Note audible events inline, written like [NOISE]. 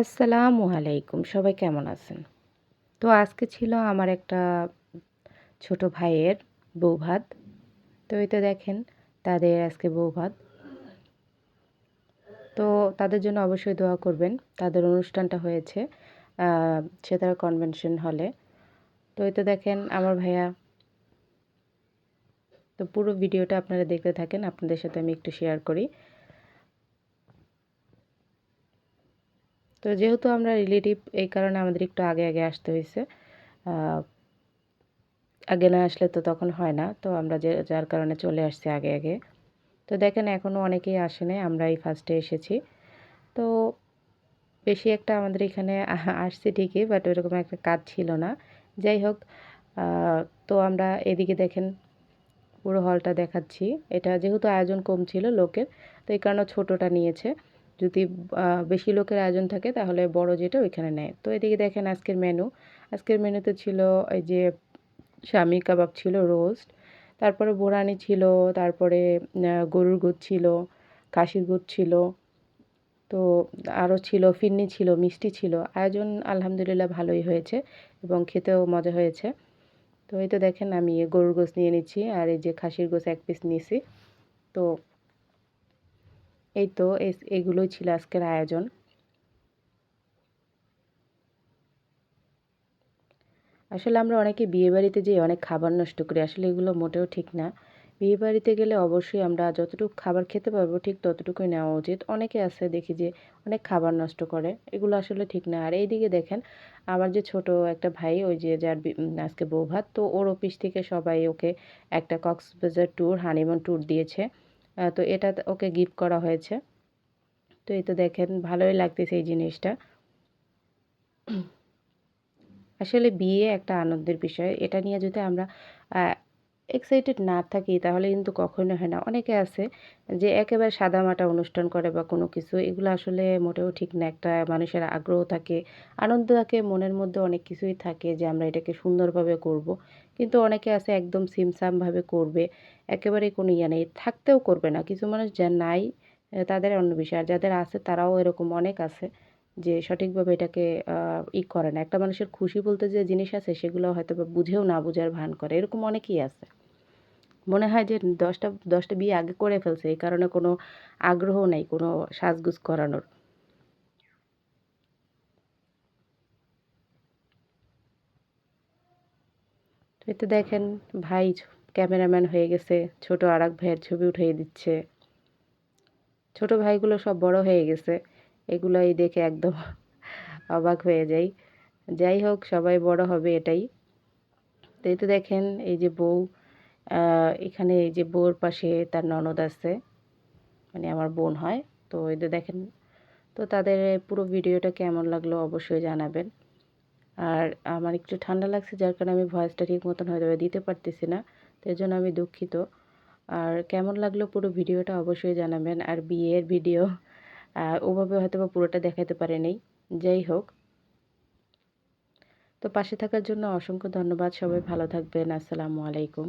আসসালামু আলাইকুম, সবাই কেমন আছেন? তো আজকে ছিল আমার একটা ছোট ভাইয়ের বউ ভাত। তো এই তো দেখেন, তাদের আজকে বউ ভাত। তো তাদের জন্য অবশ্যই দোয়া করবেন, তাদের অনুষ্ঠানটা হয়েছে সে সেতারা কনভেনশন হলে তো এই তো দেখেন, আমার ভাইয়া। তো পুরো ভিডিওটা আপনারা দেখতে থাকেন, আপনাদের সাথে আমি একটু শেয়ার করি। তো যেহেতু আমরা রিলেটিভ এই কারণে আমাদের একটু আগে আগে আসতে হয়েছে। আগে না আসলে তো তখন হয় না। তো আমরা যে, যার কারণে চলে আসছি আগে আগে। তো দেখেন এখনও অনেকেই আসে নাই আমরা এই ফার্স্টে এসেছি। তো বেশি একটা আমাদের এখানে [LAUGHS] আসছে ঠিকই বাট ওরকম একটা কাজ ছিল না। যাই হোক তো আমরা এদিকে দেখেন, পুরো হলটা দেখাচ্ছি। এটা যেহেতু আয়োজন কম ছিল লোকের, তো এই কারণে ছোটোটা নিয়েছে। যদি বেশি লোকের আয়োজন থাকে তাহলে বড় যেটা ওইখানে নেয়। তো এদিকে দেখেন আজকের মেনু আজকের মেনুতে ছিল এই যে স্বামী কাবাব ছিল রোস্ট তারপরে বোরানি ছিল, তারপরে গরুর গুড় ছিল, খাসির গুড় ছিল, তো আরও ছিল ফিরনি ছিল, মিষ্টি ছিল। আয়োজন আলহামদুলিল্লাহ ভালোই হয়েছে এবং খেতেও মজা হয়েছে। তো এই তো দেখেন আমি গরুর গোস নিয়ে নিচ্ছি আর এই যে খাসির গোস এক পিস নিয়েছি। তো এই তো এগুলোই ছিল আজকের আয়োজন। আসলে আমরা অনেকে বিয়েবাড়িতে যেয়ে অনেক খাবার নষ্ট করি, আসলে এগুলো মোটেও ঠিক না। বিয়েবাড়িতে গেলে অবশ্যই আমরা যতটুকু খাবার খেতে পারব ঠিক ততটুকুই নেওয়া উচিত। অনেকে আছে দেখি যে অনেক খাবার নষ্ট করে, এগুলো আসলে ঠিক না। আর এইদিকে দেখেন, আমার যে ছোট একটা ভাই, ওই যে যার আজকে বউ ভাত তো ওর অফিস থেকে সবাই ওকে একটা কক্সবাজার ট্যুর হানিমুন ট্যুর দিয়েছে। তো এটা ওকে গিফট করা হয়েছে। তো এই তো দেখেন, ভালোই লাগতেছে এই জিনিসটা। আসলে বিয়ে একটা আনন্দের বিষয়। এটা নিয়ে যদি আমরা এক্সাইটেড না থাকি তাহলে কিন্তু কখনো হয় না। অনেকে আছে যে একেবারে সাদামাটা অনুষ্ঠান করে বা কোনো কিছু, এগুলো আসলে মোটেও ঠিক না। একটা মানুষের আগ্রহ থাকে, আনন্দ থাকে, মনের মধ্যে অনেক কিছুই থাকে যে আমরা এটাকে সুন্দরভাবে করব। কিন্তু অনেকে আছে একদম সিমসামভাবে করবে একেবারে কোনো ইয়ে নেই, থাকতেও করবে না। কিছু মানুষ যা নাই তাদের অন্য বিষয়। আর যাদের আছে তারাও এরকম অনেক আছে যে সঠিকভাবে এটাকে ই করে না। একটা মানুষের খুশি বলতে যে জিনিস আছে সেগুলো হয়তো বা বুঝেও না বুঝার ভান করে। এরকম অনেকেই আছে। মনে হয় যে দশটা দশটা বিয়ে আগে করে ফেলছে, এই কারণে কোনো আগ্রহ নেই, কোনো সাজগুজ করানোর। তো দেখেন, ভাই ক্যামেরাম্যান হয়ে গেছে, ছোট আর এক ভাইয়ের ছবি উঠিয়ে দিচ্ছে। ছোট ভাইগুলো সব বড় হয়ে গেছে, এগুলোই দেখে একদম অবাক হয়ে যাই। যাই হোক, সবাই বড় হবে এটাই। তো এই তো দেখেন, এই যে বউ এখানে এই যে বউর পাশে তার ননদ আছে মানে আমার বোন হয়। তো এদের দেখেন, তো তাদের পুরো ভিডিওটা কেমন লাগল অবশ্যই জানাবেন। আর আমার একটু ঠান্ডা লাগছে, যার কারণে আমি ভয়েসটা ঠিক মতন হয়তো দিতে পারতেছি না, তো এই জন্য আমি দুঃখিত। আর কেমন লাগল পুরো ভিডিওটা অবশ্যই জানাবেন। আর বিয়ের ভিডিও ওভাবে হয়তো বা পুরোটা দেখাতে পারেনি। যাই হোক। তো পাশে থাকার জন্য অসংখ্য ধন্যবাদ। সবাই ভালো থাকবেন। আসসালামু আলাইকুম।